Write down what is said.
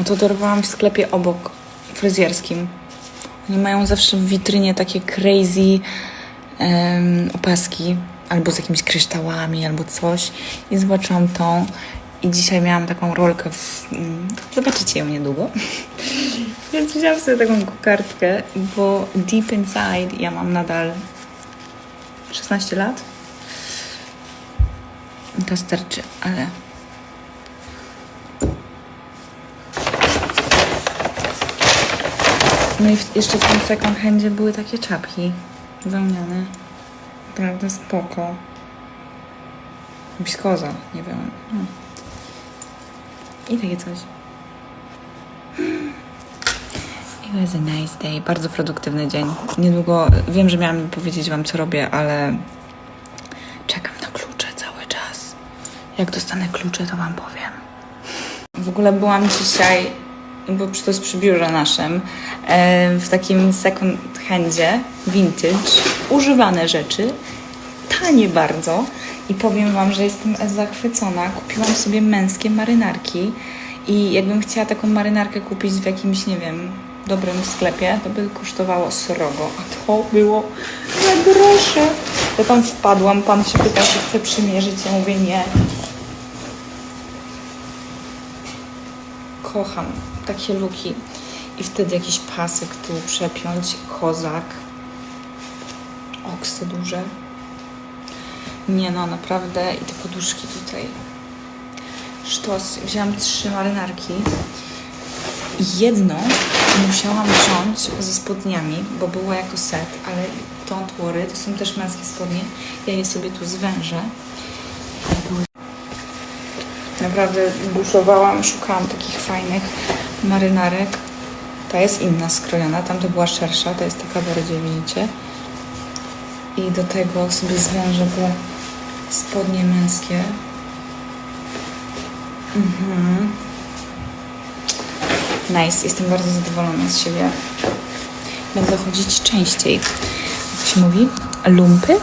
A to dorwałam w sklepie obok fryzjerskim. Oni mają zawsze w witrynie takie crazy em, opaski, albo z jakimiś kryształami, albo coś. I zobaczyłam tą. I dzisiaj miałam taką rolkę w... mm, Zobaczycie ją niedługo. Więc wziąłam sobie taką kokardkę, bo deep inside ja mam nadal 16 lat. To starczy, ale No i w, jeszcze w tym second handzie były takie czapki wełniane. Naprawdę spoko. Wiskoza, nie wiem. No. I takie coś. It was a nice day. Bardzo produktywny dzień. Niedługo, wiem, że miałam powiedzieć wam, co robię, ale czekam na klucze cały czas. Jak dostanę klucze, to wam powiem. W ogóle byłam dzisiaj, bo to jest przy biurze naszym, w takim second handzie, vintage, używane rzeczy, tanie bardzo. I powiem Wam, że jestem zachwycona. Kupiłam sobie męskie marynarki i jakbym chciała taką marynarkę kupić w jakimś, nie wiem, dobrym sklepie, to by kosztowało srogo, a to było na grosze. Ja tam wpadłam, pan się pytał, czy chcę przymierzyć, ja mówię nie. Kocham takie luki. I wtedy jakiś pasek tu przepiąć, kozak, oksy duże. Nie no, naprawdę. I te poduszki tutaj. Sztos. Wzięłam trzy marynarki. Jedną musiałam wziąć ze spodniami, bo było jako set, ale don't worry, to są też męskie spodnie. Ja je sobie tu zwężę. Naprawdę buszowałam, szukałam takich fajnych marynarek. Ta jest inna skrojona, tamta była szersza, ta jest taka bardziej, widzicie. I do tego sobie zwężę te spodnie męskie. Mhm. Nice, jestem bardzo zadowolona z siebie. Będę chodzić częściej. Jak się mówi? Lumpy?